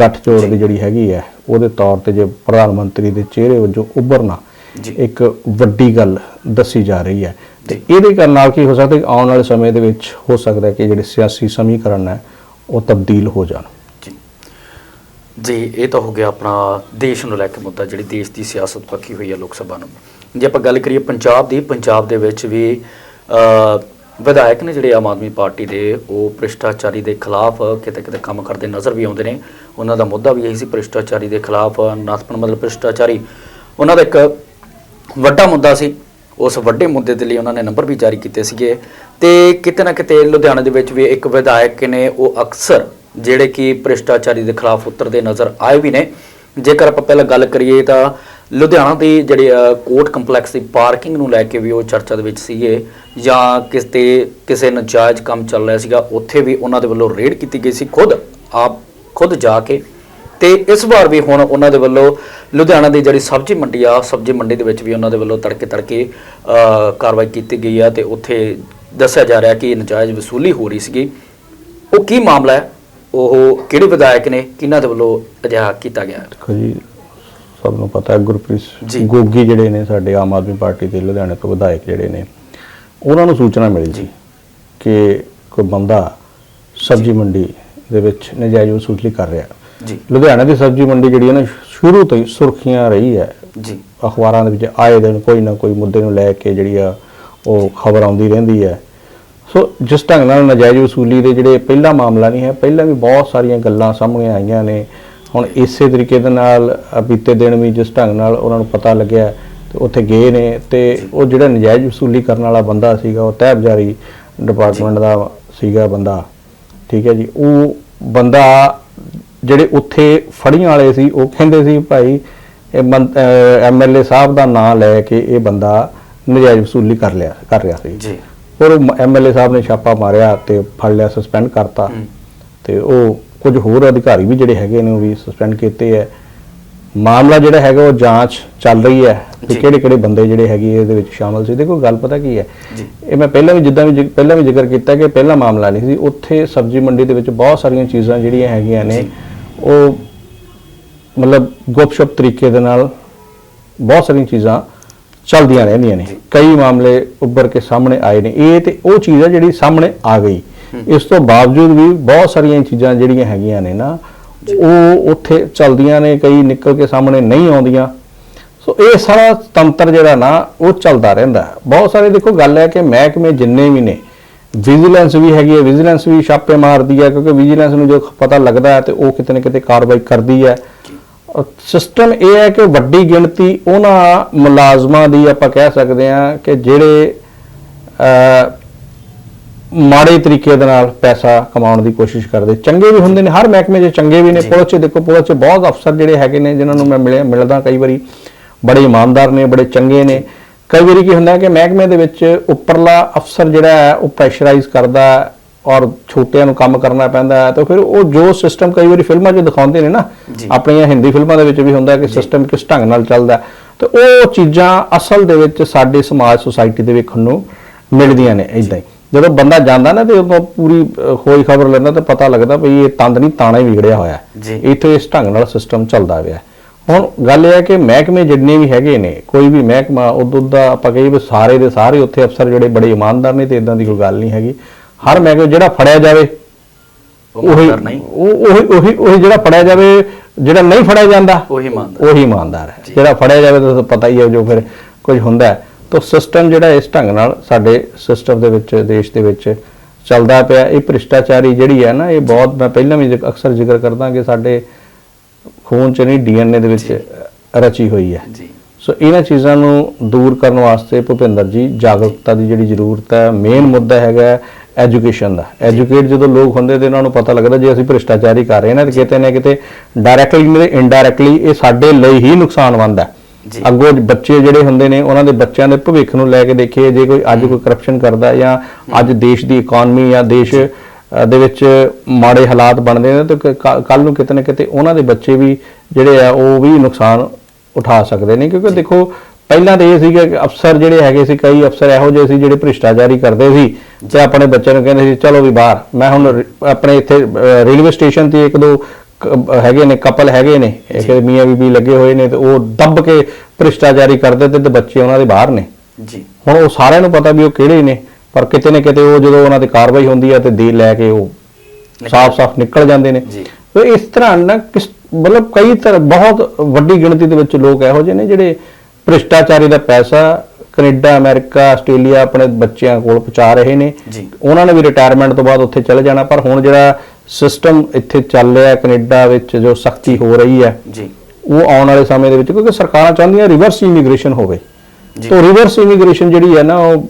ਗੱਠਜੋੜ ਦੀ ਜਿਹੜੀ ਹੈਗੀ ਹੈ ਉਹਦੇ ਤੌਰ ਤੇ ਜੇ ਪ੍ਰਧਾਨ ਮੰਤਰੀ ਦੇ ਚਿਹਰੇ ਵਜੋਂ ਉੱਭਰਨਾ। ਇੱਕ ਵੱਡੀ ਗੱਲ ਦੱਸੀ ਜਾ ਰਹੀ ਹੈ। ਤੇ ਇਹਦੇ ਕਰਨ ਨਾਲ ਕੀ ਹੋ ਸਕਦਾ ਕਿ ਆਉਣ ਵਾਲੇ ਸਮੇਂ ਦੇ ਵਿੱਚ ਹੋ ਸਕਦਾ ਹੈ ਕਿ ਜਿਹੜੇ ਸਿਆਸੀ ਸਮੀਕਰਨ ਹੈ ਉਹ ਤਬਦੀਲ ਹੋ ਜਾਣ? ਜੀ। ਜੀ ਇਹ ਤਾਂ ਹੋ ਗਿਆ ਆਪਣਾ ਦੇਸ਼ ਨੂੰ ਲੈ ਕੇ ਮੁੱਦਾ ਜਿਹੜੀ ਦੇਸ਼ ਦੀ ਸਿਆਸਤ ਪੱਕੀ ਹੋਈ ਹੈ ਲੋਕ ਸਭਾ ਨੂੰ। ਜੇ ਆਪਾਂ ਗੱਲ ਕਰੀਏ ਪੰਜਾਬ ਦੀ ਪੰਜਾਬ ਦੇ ਵਿੱਚ ਵੀ ਵਿਧਾਇਕ ਨੇ ਜਿਹੜੇ ਆਮ ਆਦਮੀ ਪਾਰਟੀ ਦੇ, ਉਹ ਭ੍ਰਿਸ਼ਟਾਚਾਰੀ ਦੇ ਖਿਲਾਫ ਕਿਤੇ ਕਿਤੇ ਕੰਮ ਕਰਦੇ ਨਜ਼ਰ ਵੀ ਆਉਂਦੇ ਨੇ। ਉਹਨਾਂ ਦਾ ਮੁੱਦਾ ਵੀ ਇਹੀ ਸੀ ਭ੍ਰਿਸ਼ਟਾਚਾਰੀ ਦੇ ਖਿਲਾਫ ਨਾਥਪਨ ਮਤਲਬ ਭ੍ਰਿਸ਼ਟਾਚਾਰੀ। ਉਹਨਾਂ ਦਾ ਇੱਕ ਵੱਡਾ ਮੁੱਦਾ ਸੀ। ਉਸ ਵੱਡੇ ਮੁੱਦੇ ਦੇ ਲਈ ਉਹਨਾਂ ਨੇ ਨੰਬਰ ਵੀ ਜਾਰੀ ਕੀਤੇ ਸੀਗੇ। ਤੇ ਕਿਤੇ ਨਾ ਕਿਤੇ ਲੁਧਿਆਣਾ ਦੇ ਵਿੱਚ ਵੀ ਇੱਕ ਵਿਧਾਇਕ ਨੇ, ਉਹ ਅਕਸਰ ਜਿਹੜੇ ਕਿ ਭ੍ਰਿਸ਼ਟਾਚਾਰੀ ਦੇ ਖਿਲਾਫ ਉਤਰਦੇ ਨਜ਼ਰ ਆਏ ਵੀ ਨੇ। ਜੇਕਰ ਆਪਾਂ ਪਹਿਲਾਂ ਗੱਲ ਕਰੀਏ ਤਾਂ ਲੁਧਿਆਣਾ ਦੀ ਜਿਹੜੀ ਕੋਰਟ ਕੰਪਲੈਕਸ ਦੀ ਪਾਰਕਿੰਗ ਨੂੰ ਲੈ ਕੇ ਵੀ ਉਹ ਚਰਚਾ ਦੇ ਵਿੱਚ ਸੀਗੇ ਜਾਂ ਕਿਸੇ ਕਿਸੇ ਨਜਾਇਜ਼ ਕੰਮ ਚੱਲ ਰਿਹਾ ਸੀਗਾ, ਉੱਥੇ ਵੀ ਉਹਨਾਂ ਦੇ ਵੱਲੋਂ ਰੇਡ ਕੀਤੀ ਗਈ ਸੀ ਖੁਦ, ਆਪ ਖੁਦ ਜਾ ਕੇ। ਤੇ ਇਸ ਵਾਰ ਵੀ ਹੁਣ ਉਹਨਾਂ ਦੇ ਵੱਲੋਂ ਲੁਧਿਆਣਾ ਦੀ ਜਿਹੜੀ ਸਬਜ਼ੀ ਮੰਡੀ ਆ, ਸਬਜ਼ੀ ਮੰਡੀ ਦੇ ਵਿੱਚ ਵੀ ਉਹਨਾਂ ਦੇ ਵੱਲੋਂ ਤੜਕੇ ਤੜਕੇ ਕਾਰਵਾਈ ਕੀਤੀ ਗਈ ਆ ਤੇ ਉੱਥੇ ਦੱਸਿਆ ਜਾ ਰਿਹਾ ਕਿ ਨਜਾਇਜ਼ ਵਸੂਲੀ ਹੋ ਰਹੀ ਸੀਗੀ। ਉਹ ਕੀ ਮਾਮਲਾ ਹੈ? ਉਹ ਕਿਹੜੇ ਵਿਧਾਇਕ ਨੇ? ਕਿਹਨਾਂ ਦੇ ਵੱਲੋਂ ਅਜਿਹਾ ਕੀਤਾ ਗਿਆ? ਦੇਖੋ ਜੀ ਸਭ ਨੂੰ ਪਤਾ ਗੁਰਪ੍ਰੀਤ ਜੀ। ਗੋਗੀ ਜਿਹੜੇ ਨੇ ਸਾਡੇ ਆਮ ਆਦਮੀ ਪਾਰਟੀ ਦੇ ਲੁਧਿਆਣੇ ਤੋਂ ਵਿਧਾਇਕ ਜਿਹੜੇ ਨੇ ਉਹਨਾਂ ਨੂੰ ਸੂਚਨਾ ਮਿਲੀ ਸੀ ਕਿ ਕੋਈ ਬੰਦਾ ਸਬਜ਼ੀ ਮੰਡੀ ਦੇ ਵਿੱਚ ਨਜਾਇਜ਼ ਵਸੂਲੀ ਕਰ ਰਿਹਾ। ਜੀ। ਲੁਧਿਆਣਾ ਦੀ ਸਬਜ਼ੀ ਮੰਡੀ ਜਿਹੜੀ ਹੈ ਨਾ ਸ਼ੁਰੂ ਤੋਂ ਹੀ ਸੁਰਖੀਆਂ ਰਹੀ ਹੈ। ਜੀ। ਅਖਬਾਰਾਂ ਦੇ ਵਿੱਚ ਆਏ ਦਿਨ ਕੋਈ ਨਾ ਕੋਈ ਮੁੱਦੇ ਨੂੰ ਲੈ ਕੇ ਜਿਹੜੀ ਆ ਉਹ ਖਬਰ ਆਉਂਦੀ ਰਹਿੰਦੀ ਹੈ। ਸੋ ਜਿਸ ਢੰਗ ਨਾਲ ਨਜਾਇਜ਼ ਵਸੂਲੀ ਦੇ ਜਿਹੜੇ ਪਹਿਲਾ ਮਾਮਲਾ ਨਹੀਂ ਹੈ ਪਹਿਲਾਂ ਵੀ ਬਹੁਤ ਸਾਰੀਆਂ ਗੱਲਾਂ ਸਾਹਮਣੇ ਆਈਆਂ ਨੇ। ਹੁਣ ਇਸੇ ਤਰੀਕੇ ਦੇ ਨਾਲ ਬੀਤੇ ਦਿਨ ਵੀ ਜਿਸ ਢੰਗ ਨਾਲ ਉਹਨਾਂ ਨੂੰ ਪਤਾ ਲੱਗਿਆ ਤੇ ਉੱਥੇ ਗਏ ਨੇ ਤੇ ਉਹ ਜਿਹੜਾ ਨਜਾਇਜ਼ ਵਸੂਲੀ ਕਰਨ ਵਾਲਾ ਬੰਦਾ ਸੀਗਾ ਉਹ ਤਹਿਬ ਜਾਰੀ ਡਿਪਾਰਟਮੈਂਟ ਦਾ ਸੀਗਾ ਬੰਦਾ। ਠੀਕ ਹੈ ਜੀ ਉਹ ਬੰਦਾ ਜਿਹੜੇ ਉੱਥੇ ਫੜੀਆਂ ਵਾਲੇ ਸੀ ਉਹ ਕਹਿੰਦੇ ਸੀ ਭਾਈ ਇਹ ਐਮਐਲਏ ਸਾਹਿਬ ਦਾ ਨਾਮ ਲੈ ਕੇ ਇਹ ਬੰਦਾ ਨਜਾਇਜ਼ ਵਸੂਲੀ ਕਰ ਲਿਆ ਕਰ ਰਿਹਾ ਸੀ। ਜੀ। ਪਰ ਐਮਐਲਏ ਸਾਹਿਬ ਨੇ ਛਾਪਾ ਮਾਰਿਆ ਤੇ ਫੜ ਲਿਆ ਸਸਪੈਂਡ ਕਰਤਾ। ਤੇ ਉਹ ਕੁਝ ਹੋਰ ਅਧਿਕਾਰੀ ਵੀ ਜਿਹੜੇ ਹੈਗੇ ਨੇ ਉਹ ਵੀ ਸਸਪੈਂਡ ਕੀਤੇ ਹੈ ਮਾਮਲਾ ਜਿਹੜਾ ਹੈਗਾ ਉਹ ਜਾਂਚ ਚੱਲ ਰਹੀ ਹੈ ਕਿ। ਕਿਹੜੇ ਕਿਹੜੇ ਬੰਦੇ ਜਿਹੜੇ ਹੈਗੇ ਇਹਦੇ ਵਿੱਚ ਸ਼ਾਮਲ ਸੀ। ਦੇਖੋ ਗੱਲ ਪਤਾ ਕੀ ਹੈ ਇਹ ਮੈਂ ਪਹਿਲਾਂ ਵੀ ਜਿੱਦਾਂ ਵੀ ਪਹਿਲਾਂ ਵੀ ਜ਼ਿਕਰ ਕੀਤਾ ਕਿ ਪਹਿਲਾ ਮਾਮਲਾ ਨਹੀਂ ਸੀ। ਉੱਥੇ ਸਬਜ਼ੀ ਮੰਡੀ ਦੇ ਵਿੱਚ ਬਹੁਤ ਸਾਰੀਆਂ ਚੀਜ਼ਾਂ ਜਿਹੜੀਆਂ ਹੈਗੀਆਂ ਨੇ। ਉਹ ਮਤਲਬ ਗੁਪਸ਼ਪ ਤਰੀਕੇ ਦੇ ਨਾਲ ਬਹੁਤ ਸਾਰੀਆਂ ਚੀਜ਼ਾਂ ਚੱਲਦੀਆਂ ਰਹਿੰਦੀਆਂ ਨੇ। ਕਈ ਮਾਮਲੇ ਉੱਭਰ ਕੇ ਸਾਹਮਣੇ ਆਏ ਨੇ। ਇਹ ਤੇ ਉਹ ਚੀਜ਼ ਹੈ ਜਿਹੜੀ ਸਾਹਮਣੇ ਆ ਗਈ। ਇਸ ਤੋਂ ਬਾਵਜੂਦ ਵੀ ਬਹੁਤ ਸਾਰੀਆਂ ਚੀਜ਼ਾਂ ਜਿਹੜੀਆਂ ਹੈਗੀਆਂ ਨੇ ਨਾ, ਉਹ ਉੱਥੇ ਚੱਲਦੀਆਂ ਨੇ, ਕਈ ਨਿਕਲ ਕੇ ਸਾਹਮਣੇ ਨਹੀਂ ਆਉਂਦੀਆਂ। ਸੋ ਇਹ ਸਾਰਾ ਤੰਤਰ ਜਿਹੜਾ ਨਾ, ਉਹ ਚੱਲਦਾ ਰਹਿੰਦਾ ਬਹੁਤ ਸਾਰੇ ਦੇਖੋ, ਗੱਲ ਹੈ ਕਿ ਮਹਿਕਮੇ ਜਿੰਨੇ ਵੀ ਨੇ ਵਿਜੀਲੈਂਸ ਵੀ ਹੈਗੀ ਹੈ ਵਿਜੀਲੈਂਸ ਵੀ ਛਾਪੇ ਮਾਰਦੀ ਹੈ, ਕਿਉਂਕਿ ਵਿਜੀਲੈਂਸ ਨੂੰ ਜੋ ਪਤਾ ਲੱਗਦਾ ਹੈ ਤੇ ਉਹ ਕਿਤੇ ਨਾ ਕਿਤੇ ਕਾਰਵਾਈ ਕਰਦੀ ਹੈ। ਸਿਸਟਮ ਇਹ ਹੈ ਕਿ ਵੱਡੀ ਗਿਣਤੀ ਉਹਨਾਂ ਮੁਲਾਜ਼ਮਾਂ ਦੀ ਆਪਾਂ ਕਹਿ ਸਕਦੇ ਹਾਂ ਕਿ ਜਿਹੜੇ ਮਾੜੇ ਤਰੀਕੇ ਦੇ ਨਾਲ ਪੈਸਾ ਕਮਾਉਣ ਦੀ ਕੋਸ਼ਿਸ਼ ਕਰਦੇ ਚੰਗੇ ਵੀ ਹੁੰਦੇ ਨੇ ਹਰ ਮਹਿਕਮੇ 'ਚ ਚੰਗੇ ਵੀ ਨੇ। ਪੁਲਿਸ 'ਚ ਦੇਖੋ ਪੁਲਿਸ 'ਚ ਬਹੁਤ ਅਫਸਰ ਜਿਹੜੇ ਹੈਗੇ ਨੇ ਜਿਨ੍ਹਾਂ ਨੂੰ ਮੈਂ ਮਿਲਿਆ ਮਿਲਦਾ ਕਈ ਵਾਰੀ ਬੜੇ ਇਮਾਨਦਾਰ ਨੇ ਬੜੇ ਚੰਗੇ ਨੇ ਕਈ ਵਾਰੀ ਕੀ ਹੁੰਦਾ ਹੈ ਕਿ ਮਹਿਕਮੇ ਦੇ ਵਿੱਚ ਉੱਪਰਲਾ ਅਫਸਰ ਜਿਹੜਾ ਹੈ ਉਹ ਪ੍ਰੈਸ਼ਰਾਈਜ਼ ਕਰਦਾ ਔਰ ਛੋਟਿਆਂ ਨੂੰ ਕੰਮ ਕਰਨਾ ਪੈਂਦਾ ਹੈ ਤਾਂ ਫਿਰ ਉਹ ਜੋ ਸਿਸਟਮ ਕਈ ਵਾਰੀ ਫਿਲਮਾਂ 'ਚ ਦਿਖਾਉਂਦੇ ਨੇ ਨਾ। ਆਪਣੀਆਂ ਹਿੰਦੀ ਫਿਲਮਾਂ ਦੇ ਵਿੱਚ ਵੀ ਹੁੰਦਾ ਕਿ ਸਿਸਟਮ ਕਿਸ ਢੰਗ ਨਾਲ ਚੱਲਦਾ। ਤੇ ਉਹ ਚੀਜ਼ਾਂ ਅਸਲ ਦੇ ਵਿੱਚ ਸਾਡੇ ਸਮਾਜ ਸੁਸਾਇਟੀ ਦੇ ਵੇਖਣ ਨੂੰ ਮਿਲਦੀਆਂ ਨੇ ਇਦਾਂ ਹੀ ਜਦੋਂ ਬੰਦਾ ਜਾਂਦਾ ਨਾ ਤੇ ਉਦੋਂ ਪੂਰੀ ਖੋਜ ਖਬਰ ਲੈਂਦਾ ਤਾਂ ਪਤਾ ਲੱਗਦਾ ਵੀ ਇਹ ਤੰਦ ਨਹੀਂ ਤਾਣਾ ਹੀ ਵਿਗੜਿਆ ਹੋਇਆ। ਇੱਥੇ ਇਸ ਢੰਗ ਨਾਲ ਸਿਸਟਮ ਚੱਲਦਾ ਪਿਆ। ਹੁਣ ਗੱਲ ਇਹ ਹੈ ਕਿ ਮਹਿਕਮੇ ਜਿੰਨੇ ਵੀ ਹੈਗੇ ਨੇ ਕੋਈ ਵੀ ਮਹਿਕਮਾ ਉਦੋਂ ਦਾ ਆਪਾਂ ਕਹੀਏ ਵੀ ਸਾਰੇ ਦੇ ਸਾਰੇ ਉੱਥੇ ਅਫਸਰ ਜਿਹੜੇ ਬੜੇ ਇਮਾਨਦਾਰ ਨੇ ਤੇ ਇਦਾਂ ਦੀ ਕੋਈ ਗੱਲ ਨਹੀਂ ਹੈਗੀ। ਹਰ ਮਹਿਕਮੇ ਜਿਹੜਾ ਫੜਿਆ ਜਾਵੇ ਉਹ ਉਹੀ ਉਹ- ਉਹੀ ਉਹੀ ਉਹੀ ਜਿਹੜਾ ਫੜਿਆ ਜਾਵੇ ਜਿਹੜਾ ਨਹੀਂ ਫੜਿਆ ਜਾਂਦਾ ਉਹੀ ਮੰਨਦਾ ਉਹੀ ਇਮਾਨਦਾਰ ਹੈ। ਜਿਹੜਾ ਫੜਿਆ ਜਾਵੇ ਤਾਂ ਪਤਾ ਹੀ ਹੈ ਜੋ ਫਿਰ ਕੁਝ ਹੁੰਦਾ ਹੈ। ਤਾਂ ਸਿਸਟਮ ਜਿਹੜਾ ਇਸ ਢੰਗ ਨਾਲ ਸਾਡੇ ਸਿਸਟਮ ਦੇ ਵਿੱਚ ਦੇਸ਼ ਦੇ ਵਿੱਚ ਚੱਲਦਾ ਪਿਆ। ਇਹ ਭ੍ਰਿਸ਼ਟਾਚਾਰੀ ਜਿਹੜੀ ਹੈ ਨਾ ਇਹ ਬਹੁਤ ਮੈਂ ਪਹਿਲਾਂ ਵੀ ਅਕਸਰ ਜ਼ਿਕਰ ਕਰਦਾ ਕਿ ਸਾਡੇ ਖੂਨ ਚ ਨਹੀਂ ਡੀਐਨਏ ਦੇ ਵਿੱਚ ਰਚੀ ਹੋਈ ਹੈ। ਜੀ। ਸੋ ਇਹਨਾਂ ਚੀਜ਼ਾਂ ਨੂੰ ਦੂਰ ਕਰਨ ਵਾਸਤੇ ਭੁਪਿੰਦਰ ਜੀ ਜਾਗਰੂਕਤਾ ਦੀ ਜਿਹੜੀ ਜ਼ਰੂਰਤ ਹੈ ਮੇਨ ਮੁੱਦਾ ਹੈਗਾ ਐਜੂਕੇਸ਼ਨ ਦਾ। ਐਜੂਕੇਟ ਜਦੋਂ ਲੋਕ ਹੁੰਦੇ ਤੇ ਇਹਨਾਂ ਨੂੰ ਪਤਾ ਲੱਗਦਾ ਜੇ ਅਸੀਂ ਭ੍ਰਿਸ਼ਟਾਚਾਰੀ ਕਰ ਰਹੇ ਹਾਂ ਨਾ ਤੇ ਕਿਤੇ ਨਾ ਕਿਤੇ ਡਾਇਰੈਕਟਲੀ ਨਹੀਂ ਇਨਡਾਇਰੈਕਟਲੀ ਇਹ ਸਾਡੇ ਲਈ ਹੀ ਨੁਕਸਾਨਵੰਦ ਹੈ। ਅੱਗੋਂ ਬੱਚੇ ਜਿਹੜੇ ਹੁੰਦੇ ਨੇ ਉਹਨਾਂ ਦੇ ਬੱਚਿਆਂ ਦੇ ਭਵਿੱਖ ਨੂੰ ਲੈ ਕੇ ਦੇਖੀਏ ਜੇ ਕੋਈ ਅੱਜ ਕੋਈ ਕਰਪਸ਼ਨ ਕਰਦਾ ਜਾਂ ਅੱਜ ਦੇਸ਼ ਦੀ ਇਕਨੋਮੀ ਜਾਂ ਦੇਸ਼ ਦੇ ਵਿੱਚ ਮਾੜੇ ਹਾਲਾਤ ਬਣਦੇ ਨੇ ਤੇ ਕੱਲ ਨੂੰ ਕਿਤੇ ਨਾ ਕਿਤੇ ਉਹਨਾਂ ਦੇ ਬੱਚੇ ਵੀ ਜਿਹੜੇ ਆ ਉਹ ਵੀ ਨੁਕਸਾਨ ਉਠਾ ਸਕਦੇ ਨੇ। ਕਿਉਂਕਿ ਦੇਖੋ ਪਹਿਲਾਂ ਤਾਂ ਇਹ ਸੀਗਾ ਕਿ ਅਫਸਰ ਜਿਹੜੇ ਹੈਗੇ ਸੀ ਕਈ ਅਫਸਰ ਇਹੋ ਜਿਹੇ ਸੀ ਜਿਹੜੇ ਭ੍ਰਿਸ਼ਟਾਚਾਰੀ ਕਰਦੇ ਸੀ ਤੇ ਆਪਣੇ ਬੱਚਿਆਂ ਨੂੰ ਕਹਿੰਦੇ ਸੀ ਚਲੋ ਵੀ ਬਾਹਰ ਮੈਂ ਹੁਣ ਆਪਣੇ ਇੱਥੇ ਰੇਲਵੇ ਸਟੇਸ਼ਨ ਤੇ ਇੱਕ ਦੋ ਹੈਗੇ ਨੇ ਕਪਲ ਹੈਗੇ ਨੇ ਇੱਕ ਮੀਆਂ ਬੀਬੀ ਲੱਗੇ ਹੋਏ ਨੇ ਤੇ ਉਹ ਦੱਬ ਕੇ ਭ੍ਰਿਸ਼ਟਾਚਾਰੀ ਕਰਦੇ ਤੇ ਤੇ ਬੱਚੇ ਉਹਨਾਂ ਦੇ ਬਾਹਰ ਨੇ। ਜੀ। ਹੁਣ ਉਹ ਸਾਰਿਆਂ ਨੂੰ ਪਤਾ ਵੀ ਉਹ ਕਿਹੜੇ ਨੇ ਪਰ ਕਿਤੇ ਨਾ ਕਿਤੇ ਉਹ ਜਦੋਂ ਉਹਨਾਂ ਦੀ ਕਾਰਵਾਈ ਹੁੰਦੀ ਹੈ ਤੇ ਦੇ ਲੈ ਕੇ ਉਹ ਸਾਫ਼-ਸਾਫ਼ ਨਿਕਲ ਜਾਂਦੇ ਨੇ। ਜੀ। ਤੇ ਇਸ ਤਰ੍ਹਾਂ ਨਾ ਕਿਸ ਮਤਲਬ ਕਈ ਤਰ੍ਹਾਂ ਬਹੁਤ ਵੱਡੀ ਗਿਣਤੀ ਦੇ ਵਿੱਚ ਲੋਕ ਇਹੋ ਜਿਹੇ ਨੇ ਜਿਹੜੇ ਭ੍ਰਿਸ਼ਟਾਚਾਰੀ ਦਾ ਪੈਸਾ ਕੈਨੇਡਾ ਅਮਰੀਕਾ ਆਸਟ੍ਰੇਲੀਆ ਆਪਣੇ ਬੱਚਿਆਂ ਕੋਲ ਪਹੁੰਚਾ ਰਹੇ ਨੇ। ਉਹਨਾਂ ਨੇ ਵੀ ਰਿਟਾਇਰਮੈਂਟ ਤੋਂ ਬਾਅਦ ਉੱਥੇ ਚਲੇ ਜਾਣਾ ਪਰ ਹੁਣ ਜਿਹੜਾ ਸਿਸਟਮ ਇੱਥੇ ਚੱਲ ਰਿਹਾ ਹੈ ਕੈਨੇਡਾ ਵਿੱਚ ਜੋ ਸਖਤੀ ਹੋ ਰਹੀ ਹੈ ਜੀ। ਉਹ ਆਉਣ ਵਾਲੇ ਸਮੇਂ ਦੇ ਵਿੱਚ ਕਿਉਂਕਿ ਸਰਕਾਰਾਂ ਚਾਹੁੰਦੀਆਂ ਰਿਵਰਸ ਇਮੀਗ੍ਰੇਸ਼ਨ ਹੋਵੇ। ਜੀ। ਤਾਂ ਰਿਵਰਸ ਇਮੀਗ੍ਰੇਸ਼ਨ ਜਿਹੜੀ ਹੈ ਨਾ ਉਹ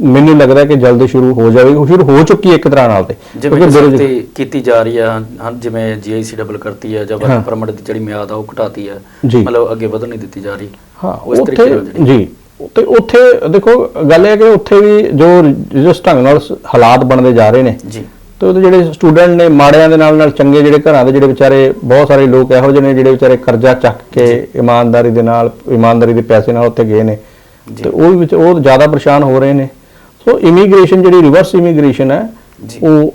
ਮੈਨੂੰ ਲੱਗਦਾ ਕਿ ਜਲਦੀ ਸ਼ੁਰੂ ਹੋ ਜਾਵੇਗੀ ਉਹ ਸ਼ੁਰੂ ਹੋ ਚੁੱਕੀ ਹੈ ਇੱਕ ਤਰ੍ਹਾਂ ਨਾਲ ਤੇ। ਕਿਉਂਕਿ ਕਿ ਬੇਰੁਜ਼- ਸਖਤੀ ਕੀਤੀ ਜਾ ਰਹੀ ਹੈ ਜਿਵੇਂ ਜੀਆਈਸੀ ਡਬਲ ਕਰਤੀ ਹੈ ਜਾਂ। ਵਰਕ ਪਰਮਿਟ ਦੀ ਜਿਹੜੀ ਮਿਆਦ ਆ ਉਹ ਘਟਾਤੀ ਹੈ। ਮਤਲਬ ਅੱਗੇ ਵਧਣ ਨਹੀਂ ਦਿੱਤੀ ਜਾ ਰਹੀ। ਹਾਂ ਉਸ ਤਰੀਕੇ ਨਾਲ ਜੀ। ਤੇ ਉੱਥੇ ਦੇਖੋ ਗੱਲ ਇਹ ਹੈ ਕਿ ਉੱਥੇ ਵੀ ਜੋ ਜਿਸ ਢੰਗ ਨਾਲ ਹਾਲਾਤ ਬਣਦੇ ਜਾ ਰਹੇ ਨੇ ਜੀ। ਤੇ ਉਹਦੇ ਜਿਹੜੇ ਸਟੂਡੈਂਟ ਨੇ ਮਾੜਿਆਂ ਦੇ ਨਾਲ ਨਾਲ ਚੰਗੇ ਜਿਹੜੇ ਘਰਾਂ ਦੇ ਜਿਹੜੇ ਵਿਚਾਰੇ ਬਹੁਤ ਸਾਰੇ ਲੋਕ ਇਹੋ ਜਿਹੇ ਨੇ ਜਿਹੜੇ ਵਿਚਾਰੇ ਕਰਜ਼ਾ ਚੱਕ ਕੇ ਇਮਾਨਦਾਰੀ ਦੇ ਨਾਲ ਇਮਾਨਦਾਰੀ ਦੇ ਪੈਸੇ ਨਾਲ ਉੱਥੇ ਗਏ ਨੇ। ਤੇ ਉਹ ਵੀ ਵਿਚ- ਉਹ ਜ਼ਿਆਦਾ ਪਰੇਸ਼ਾਨ ਹੋ ਰਹੇ ਨੇ। ਸੋ ਇਮੀਗ੍ਰੇਸ਼ਨ ਜਿਹੜੀ ਰਿਵਰਸ ਇਮੀਗ੍ਰੇਸ਼ਨ ਹੈ। ਉਹ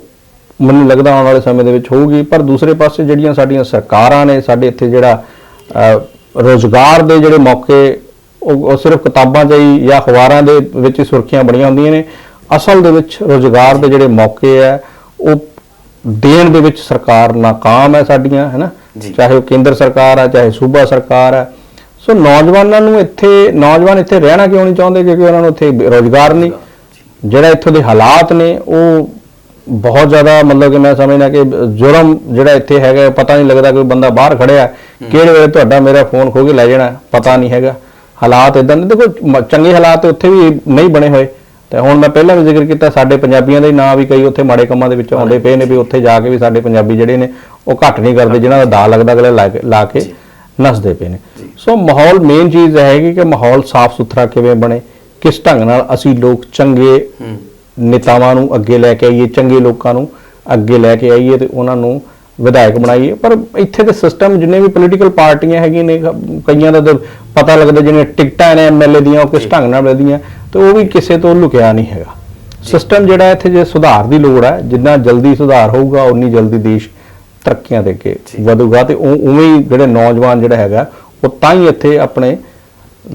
ਮੈਨੂੰ ਲੱਗਦਾ ਆਉਣ ਵਾਲੇ ਸਮੇਂ ਦੇ ਵਿੱਚ ਹੋਊਗੀ। ਪਰ ਦੂਸਰੇ ਪਾਸੇ ਜਿਹੜੀਆਂ ਸਾਡੀਆਂ ਸਰਕਾਰਾਂ ਨੇ ਸਾਡੇ ਇੱਥੇ ਜਿਹੜਾ ਰੋਜ਼ਗਾਰ ਦੇ ਜਿਹੜੇ ਮੌਕੇ ਉਹ ਸਿਰਫ ਕਿਤਾਬਾਂ 'ਚ ਹੀ ਜਾਂ ਅਖਬਾਰਾਂ ਦੇ ਵਿੱਚ ਹੀ ਸੁਰਖੀਆਂ ਬਣੀਆਂ ਹੁੰਦੀਆਂ ਨੇ। ਅਸਲ ਦੇ ਵਿੱਚ ਰੋਜ਼ਗਾਰ ਦੇ ਜਿਹੜੇ ਮੌਕੇ ਆ ਉਹ ਦੇਣ ਦੇ ਵਿੱਚ ਸਰਕਾਰ ਨਾਕਾਮ ਹੈ ਸਾਡੀਆਂ ਹੈਨਾ। ਚਾਹੇ ਉਹ ਕੇਂਦਰ ਸਰਕਾਰ ਆ ਚਾਹੇ ਸੂਬਾ ਸਰਕਾਰ ਹੈ। ਸੋ ਨੌਜਵਾਨਾਂ ਨੂੰ ਇੱਥੇ ਨੌਜਵਾਨ ਇੱਥੇ ਰਹਿਣਾ ਕਿਉਂ ਨਹੀਂ ਚਾਹੁੰਦੇ? ਕਿਉਂਕਿ ਉਹਨਾਂ ਨੂੰ ਇੱਥੇ ਰੋਜ਼ਗਾਰ ਨਹੀਂ। ਜਿਹੜਾ ਇੱਥੋਂ ਦੇ ਹਾਲਾਤ ਨੇ ਉਹ ਬਹੁਤ ਜ਼ਿਆਦਾ ਮਤਲਬ ਕਿ ਮੈਂ ਸਮਝਦਾ ਕਿ ਜੁਰਮ ਜਿਹੜਾ ਇੱਥੇ ਹੈਗਾ ਪਤਾ ਨਹੀਂ ਲੱਗਦਾ ਕੋਈ ਬੰਦਾ ਬਾਹਰ ਖੜਿਆ ਹੈ, ਕਿਹੜੇ ਵੇਲੇ ਤੁਹਾਡਾ ਮੇਰਾ ਫੋਨ ਖੋ ਕੇ ਲੈ ਜਾਣਾ ਪਤਾ ਨਹੀਂ ਹੈਗਾ। ਹਾਲਾਤ ਇਦਾਂ ਦੇ ਦੇਖੋ ਚੰਗੇ ਹਾਲਾਤ ਉੱਥੇ ਵੀ ਨਹੀਂ ਬਣੇ ਹੋਏ। ਤੇ ਹੁਣ ਮੈਂ ਪਹਿਲਾਂ ਵੀ ਜ਼ਿਕਰ ਕੀਤਾ ਸਾਡੇ ਪੰਜਾਬੀਆਂ ਦੇ ਨਾਂ ਵੀ ਕਈ ਉੱਥੇ ਮਾੜੇ ਕੰਮਾਂ ਦੇ ਵਿੱਚ ਆਉਂਦੇ ਪਏ ਨੇ ਵੀ ਉੱਥੇ ਜਾ ਕੇ ਵੀ ਸਾਡੇ ਪੰਜਾਬੀ ਜਿਹੜੇ ਨੇ ਉਹ ਘੱਟ ਨਹੀਂ ਕਰਦੇ ਜਿਨ੍ਹਾਂ ਦਾ ਦਾ ਲੱਗਦਾ ਅਗਲੇ ਲਾ ਕੇ- ਨੱਸਦੇ ਪਏ ਨੇ। ਸੋ ਮਾਹੌਲ ਮੇਨ ਚੀਜ਼ ਹੈਗੀ ਕਿ ਮਾਹੌਲ ਸਾਫ਼ ਸੁਥਰਾ ਕਿਵੇਂ ਬਣੇ ਕਿਸ ਢੰਗ ਨਾਲ ਅਸੀਂ ਲੋਕ ਚੰਗੇ ਨੇਤਾਵਾਂ ਨੂੰ ਅੱਗੇ ਲੈ ਕੇ ਆਈਏ ਚੰਗੇ ਲੋਕਾਂ ਨੂੰ ਅੱਗੇ ਲੈ ਕੇ ਆਈਏ ਤੇ ਉਹਨਾਂ ਨੂੰ ਵਿਧਾਇਕ ਬਣਾਈਏ। ਪਰ ਇੱਥੇ ਦੇ ਸਿਸਟਮ ਜਿੰਨੇ ਵੀ ਪੋਲੀਟੀਕਲ ਪਾਰਟੀਆਂ ਹੈਗੀਆਂ ਨੇ ਕਈਆਂ ਦਾ ਪਤਾ ਲੱਗਦਾ ਜਿਹੜੀਆਂ ਟਿਕਟਾਂ ਨੇ ਐਮਐਲਏ ਦੀਆਂ ਉਹ ਕਿਸ ਢੰਗ ਨਾਲ ਮਿਲਦੀਆਂ। ਤੇ ਉਹ ਵੀ ਕਿਸੇ ਤੋਂ ਲੁਕਿਆ ਨਹੀਂ ਹੈਗਾ। ਸਿਸਟਮ ਜਿਹੜਾ ਇੱਥੇ ਜੇ ਸੁਧਾਰ ਦੀ ਲੋੜ ਹੈ ਜਿੰਨਾ ਜਲਦੀ ਸੁਧਾਰ ਹੋਊਗਾ ਉਨੀ ਜਲਦੀ ਦੇਸ਼ ਤਰੱਕੀਆਂ ਦੇ ਕੇ ਵਧੂਗਾ ਤੇ ਉਵੇਂ ਹੀ ਜਿਹੜੇ ਨੌਜਵਾਨ ਜਿਹੜਾ ਹੈਗਾ ਉਹ ਤਾਂ ਹੀ ਇੱਥੇ ਆਪਣੇ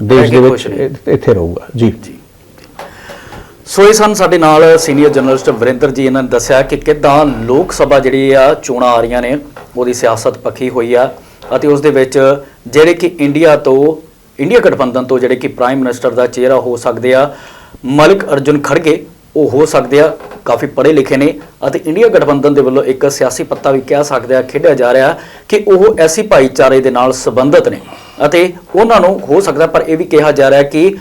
ਦੇਸ਼ ਦੇ ਵਿੱਚ ਇੱਥੇ ਰਹੂਗਾ। ਜੀ। ਜੀ। ਸੋ ਇਹ ਸਨ ਸਾਡੇ ਨਾਲ ਸੀਨੀਅਰ ਜਰਨਲਿਸਟ ਵਰਿੰਦਰ ਜੀ ਇਹਨਾਂ ਨੇ ਦੱਸਿਆ ਕਿ ਕਿੱਦਾਂ ਲੋਕ ਸਭਾ ਜਿਹੜੀ ਆ ਚੋਣਾਂ ਆ ਰਹੀਆਂ ਨੇ ਉਹਦੀ ਸਿਆਸਤ ਪੱਖੀ ਹੋਈ ਆ ਅਤੇ ਉਸ ਦੇ ਵਿੱਚ ਜਿਹੜੇ ਕਿ ਇੰਡੀਆ ਤੋਂ ਇੰਡੀਆ ਗਠਬੰਧਨ ਤੋਂ ਜਿਹੜੇ ਕਿ ਪ੍ਰਾਈਮ ਮਿਨਿਸਟਰ ਦਾ ਚਿਹਰਾ ਹੋ ਸਕਦੇ ਆ, ਮਲਿਕ ਅਰਜੁਨ ਖੜਗੇ, ਉਹ ਹੋ ਸਕਦੇ ਆ, ਕਾਫੀ ਪੜ੍ਹੇ ਲਿਖੇ ਨੇ ਅਤੇ ਇੰਡੀਆ ਗਠਬੰਧਨ ਦੇ ਵੱਲੋਂ ਇੱਕ ਸਿਆਸੀ ਪੱਤਾ ਵੀ ਕਹਿ ਸਕਦੇ ਆ, ਖੇਡਿਆ ਜਾ ਰਿਹਾ ਕਿ ਉਹ ਐਸੀ ਭਾਈਚਾਰੇ ਦੇ ਨਾਲ ਸੰਬੰਧਿਤ ਨੇ ਅਤੇ ਉਹਨਾਂ ਨੂੰ ਹੋ ਸਕਦਾ ਪਰ ਇਹ ਵੀ ਕਿਹਾ ਜਾ ਰਿਹਾ ਕਿ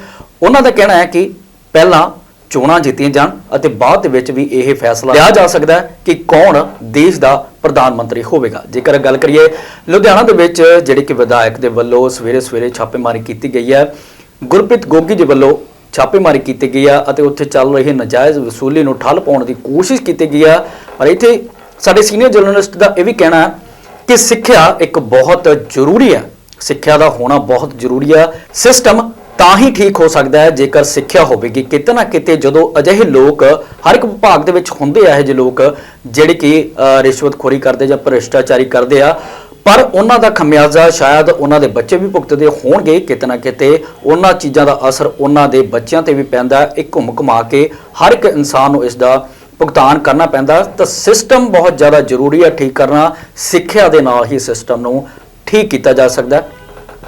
ਉਹਨਾਂ ਦਾ ਕਹਿਣਾ ਹੈ ਕਿ ਪਹਿਲਾਂ ਚੋਣਾਂ ਜਿੱਤੀਆਂ ਜਾਣ ਅਤੇ ਬਾਅਦ ਦੇ ਵਿੱਚ ਵੀ ਇਹ ਫੈਸਲਾ ਲਿਆ ਜਾ ਸਕਦਾ ਹੈ ਕਿ ਕੌਣ ਦੇਸ਼ ਦਾ ਪ੍ਰਧਾਨ ਮੰਤਰੀ ਹੋਵੇਗਾ। ਜੇਕਰ ਗੱਲ ਕਰੀਏ, ਲੁਧਿਆਣਾ ਦੇ ਵਿੱਚ ਜਿਹੜੇ ਕਿ ਵਿਧਾਇਕ ਦੇ ਵੱਲੋਂ ਸਵੇਰੇ ਸਵੇਰੇ ਛਾਪੇਮਾਰੀ ਕੀਤੀ ਗਈ ਹੈ, ਗੁਰਪ੍ਰੀਤ ਗੋਗੀ ਦੇ ਵੱਲੋਂ ਛਾਪੇਮਾਰੀ ਕੀਤੀ ਗਈ ਆ ਅਤੇ ਉੱਥੇ ਚੱਲ ਰਹੀ ਨਜਾਇਜ਼ ਵਸੂਲੀ ਨੂੰ ਠੱਲ ਪਾਉਣ ਦੀ ਕੋਸ਼ਿਸ਼ ਕੀਤੀ ਗਈ ਆ ਪਰ ਇੱਥੇ ਸਾਡੇ ਸੀਨੀਅਰ ਜਰਨਲਿਸਟ ਦਾ ਇਹ ਵੀ ਕਹਿਣਾ ਹੈ ਕਿ ਸਿੱਖਿਆ ਇੱਕ ਬਹੁਤ ਜ਼ਰੂਰੀ ਹੈ। ਸਿੱਖਿਆ ਦਾ ਹੋਣਾ ਬਹੁਤ ਜ਼ਰੂਰੀ ਆ ਸਿਸਟਮ ਤਾਂ ਹੀ ਠੀਕ ਹੋ ਸਕਦਾ ਹੈ, ਜੇਕਰ ਸਿੱਖਿਆ ਹੋਵੇਗੀ। ਕਿਤੇ ਨਾ ਕਿਤੇ ਜਦੋਂ ਅਜਿਹੇ ਲੋਕ, ਹਰ ਇੱਕ ਵਿਭਾਗ ਦੇ ਵਿੱਚ ਹੁੰਦੇ ਆ ਇਹ ਜਿਹੇ ਲੋਕ, ਜਿਹੜੇ ਕਿ ਰਿਸ਼ਵਤਖੋਰੀ ਕਰਦੇ ਜਾਂ ਭ੍ਰਿਸ਼ਟਾਚਾਰੀ ਕਰਦੇ ਆ, ਪਰ ਉਹਨਾਂ ਦਾ ਖਮਿਆਜ਼ਾ ਸ਼ਾਇਦ ਉਹਨਾਂ ਦੇ ਬੱਚੇ ਵੀ ਭੁਗਤਦੇ ਹੋਣਗੇ। ਕਿਤੇ ਨਾ ਕਿਤੇ ਉਹਨਾਂ ਚੀਜ਼ਾਂ ਦਾ ਅਸਰ ਉਹਨਾਂ ਦੇ ਬੱਚਿਆਂ ਤੇ ਵੀ ਪੈਂਦਾ ਹੈ। ਇਹ ਘੁੰਮ ਘੁਮਾ ਕੇ ਹਰ ਇੱਕ ਇਨਸਾਨ ਨੂੰ ਇਸ ਦਾ ਭੁਗਤਾਨ ਕਰਨਾ ਪੈਂਦਾ। ਤਾਂ ਸਿਸਟਮ ਬਹੁਤ ਜ਼ਿਆਦਾ ਜ਼ਰੂਰੀ ਹੈ। ਠੀਕ ਕਰਨਾ ਸਿੱਖਿਆ ਦੇ ਨਾਲ ਹੀ ਸਿਸਟਮ ਨੂੰ ਠੀਕ ਕੀਤਾ ਜਾ ਸਕਦਾ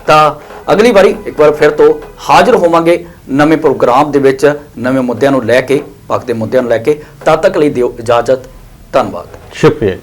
ਤਾਂ ਅਗਲੀ ਵਾਰੀ ਇੱਕ ਵਾਰ ਫਿਰ ਤੋਂ ਹਾਜ਼ਰ ਹੋਵਾਂਗੇ ਨਵੇਂ ਪ੍ਰੋਗਰਾਮ ਦੇ ਵਿੱਚ, ਨਵੇਂ ਮੁੱਦਿਆਂ ਨੂੰ ਲੈ ਕੇ ਪੱਖ ਦੇ ਮੁੱਦਿਆਂ ਨੂੰ ਲੈ ਕੇ। ਤਦ ਤੱਕ ਲਈ ਦਿਓ ਇਜਾਜ਼ਤ। ਧੰਨਵਾਦ। ਸ਼ੁਕਰੀਆ।